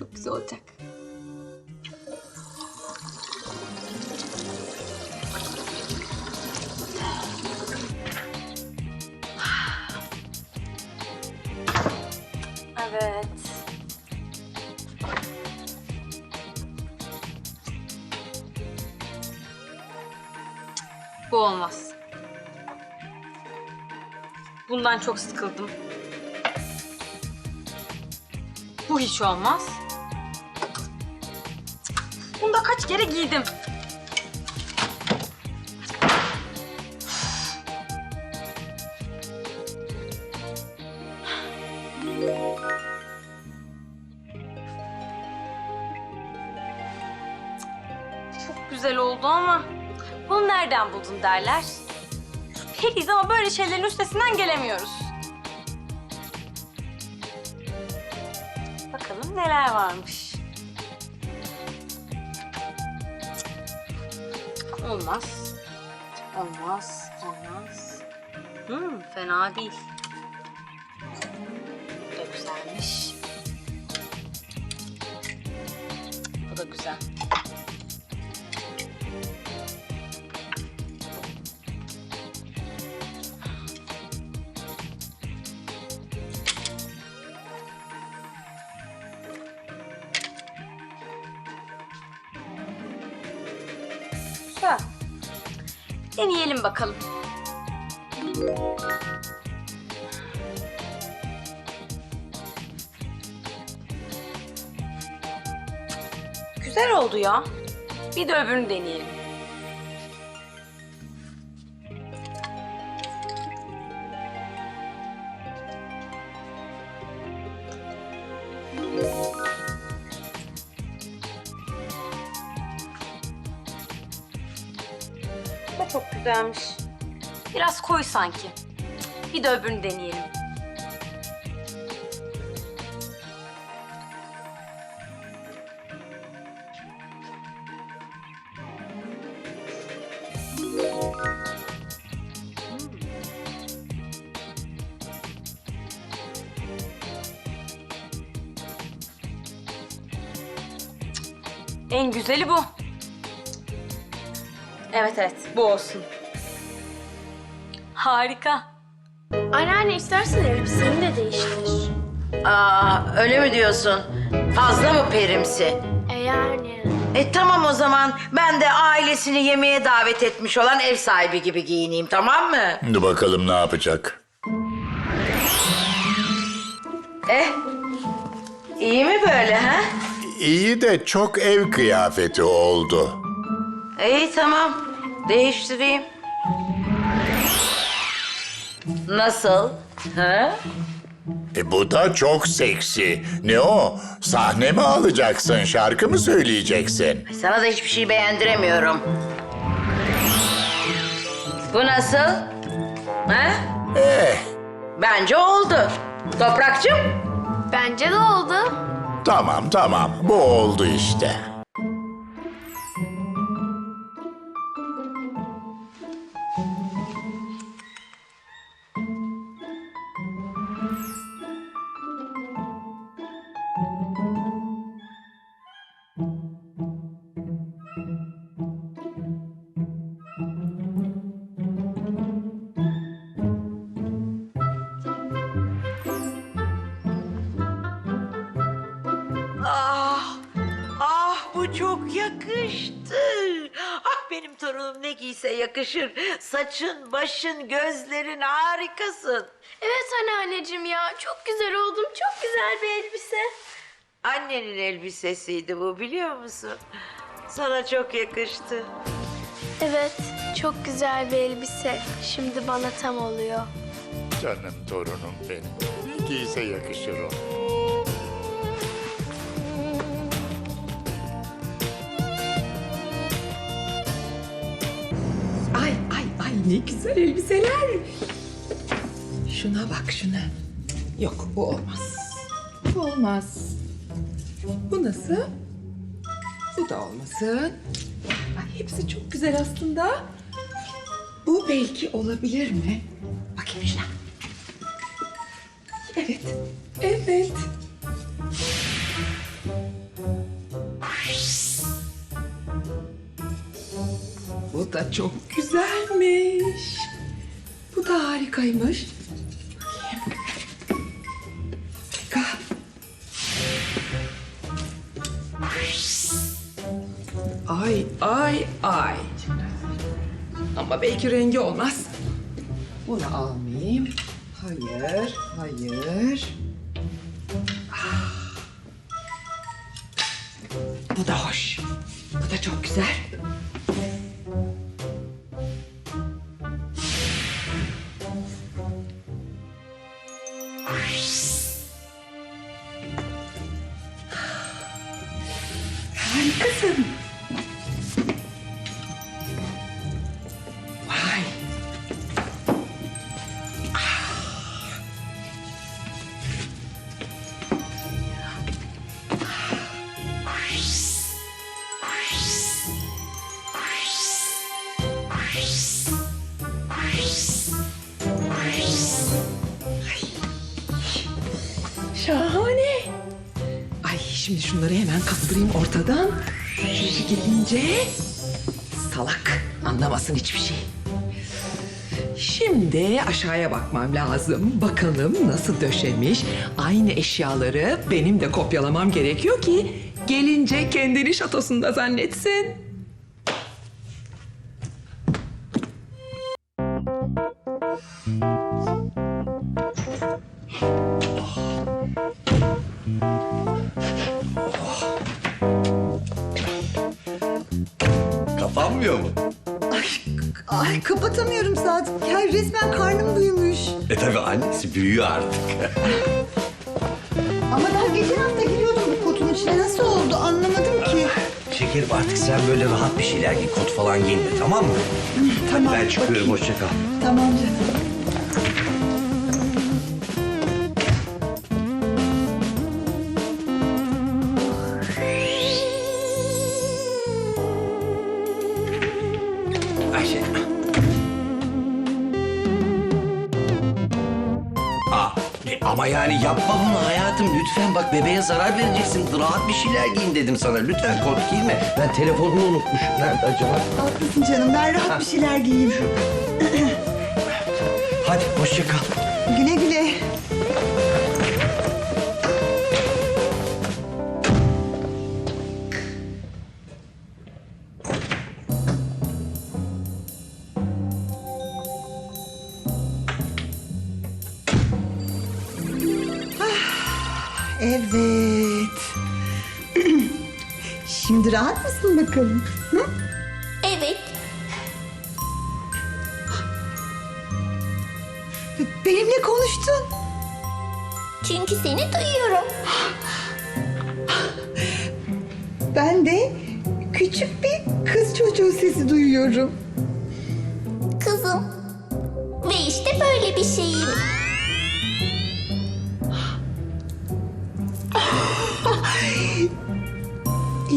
Çok güzel olacak. Evet. Bu olmaz. Bundan çok sıkıldım. Bu hiç olmaz. Bunu da kaç kere giydim. Çok güzel oldu ama bunu nereden buldun derler. Periyiz ama böyle şeylerin üstesinden gelemiyoruz. Bakalım neler varmış. Olmaz. Olmaz. Olmaz. Hmm, fena değil. Bu da güzelmiş. Bu da güzel. Güzel. Deneyelim bakalım. Güzel oldu ya. Bir de öbürünü deneyelim. Güzelmiş. Biraz koy sanki. Bir de öbürünü deneyelim. En güzeli bu. Evet evet bu olsun. Harika. Anneanne istersen elbiseni de değiştir. Aa, öyle mi diyorsun? Fazla mı perimsi? E yani. E tamam o zaman ben de ailesini yemeğe davet etmiş olan ev sahibi gibi giyineyim tamam mı? Şimdi bakalım ne yapacak. Eh, iyi mi böyle ha? İyi de çok ev kıyafeti oldu. İyi tamam, değiştireyim. Nasıl? Ha? E bu da çok seksi. Ne o? Sahne mi alacaksın? Şarkı mı söyleyeceksin? Sana da hiçbir şey beğendiremiyorum. Bu nasıl? Ha? Eh, Bence oldu. Toprakçım? Bence de oldu. tamam tamam. Bu oldu işte. Ah, ah bu çok yakıştı. Ah benim torunum ne giyse yakışır. Saçın, başın, gözlerin harikasın. Evet anneanneciğim ya. Çok güzel oldum. Çok güzel bir elbise. Annenin elbisesiydi bu biliyor musun? Sana çok yakıştı. Evet. Çok güzel bir elbise. Şimdi bana tam oluyor. Canım torunum benim. Ne giyse yakışır o. ne güzel elbiseler. Şuna bak şuna. Yok bu olmaz. Bu olmaz. Bu nasıl? Bu da olmasın. Ay hepsi çok güzel aslında. Bu belki olabilir mi? Bakayım şuna. Evet. Evet. Da çok güzelmiş. Bu da harikaymış. Harika. Ay ay ay. Ama belki rengi olmaz. Bunu almayayım. Hayır, hayır. Ah. Bu da hoş. Bu da çok güzel. Harikasın. Şimdi şunları hemen kaldırayım ortadan. Şişi gidince salak anlamasın hiçbir şey. Şimdi aşağıya bakmam lazım. Bakalım nasıl döşemiş. Aynı eşyaları benim de kopyalamam gerekiyor ki gelince kendini şatosunda zannetsin. Ay kapatamıyorum Sadık. Ya resmen karnım büyümüş. E tabi annesi büyüyor artık. Ama daha geçen hafta giriyordum bu kotun içine. Nasıl oldu anlamadım ki. Şekerim artık sen böyle rahat bir şeyler giy, kot falan giyme tamam mı? tamam, ben çıkıyorum, bakayım. hoşça kal. Tamam canım. Ama yani yapma bunu hayatım lütfen bak bebeğe zarar vereceksin. Rahat bir şeyler giyin dedim sana. Lütfen kot giyme. Ben telefonumu unutmuşum. Nerede acaba? Haklısın canım. Ben rahat bir şeyler giyeyim. Hadi hoşça kal. Güle güle. Evet. Şimdi rahat mısın bakalım? Hı? Evet. Benimle konuştun. Çünkü seni duyuyorum. Ben de küçük bir kız çocuğu sesi duyuyorum. Kızım. Ve işte böyle bir şeyim.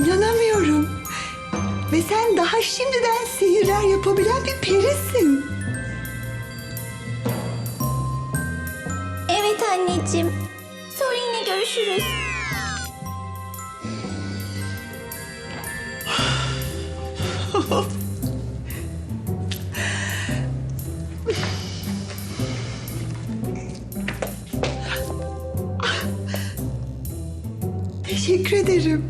İnanamıyorum. Ve sen daha şimdiden sihirler yapabilen bir perisin. Evet anneciğim. Sonra yine görüşürüz. Teşekkür ederim.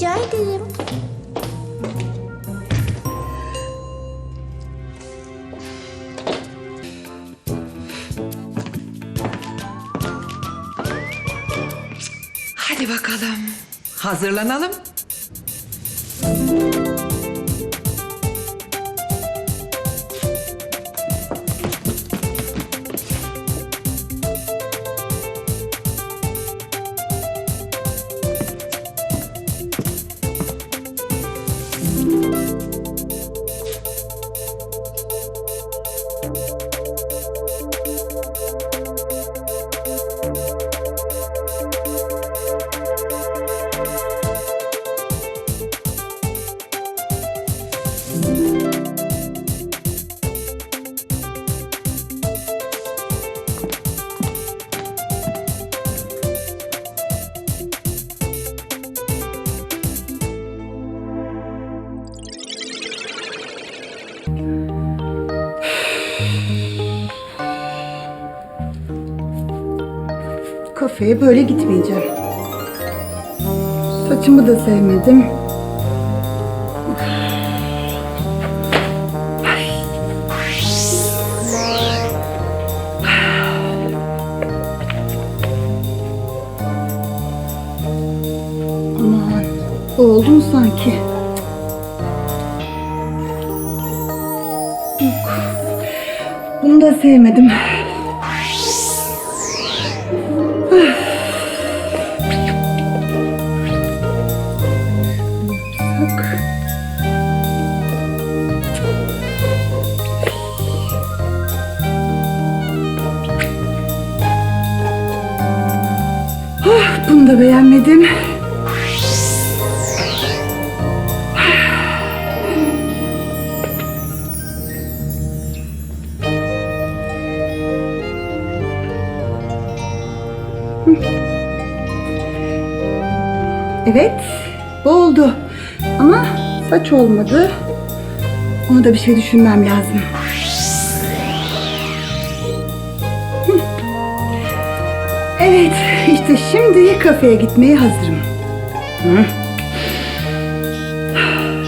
Rica ederim. Hadi bakalım. Hazırlanalım. Kafeye böyle gitmeyeceğim. Saçımı da sevmedim. Aman, oldum sanki. Yok. Bunu da sevmedim. Beğenmedim. Evet, bu oldu. Ama saç olmadı. Onu da bir şey düşünmem lazım. Evet, işte şimdi kafeye gitmeye hazırım. Hı.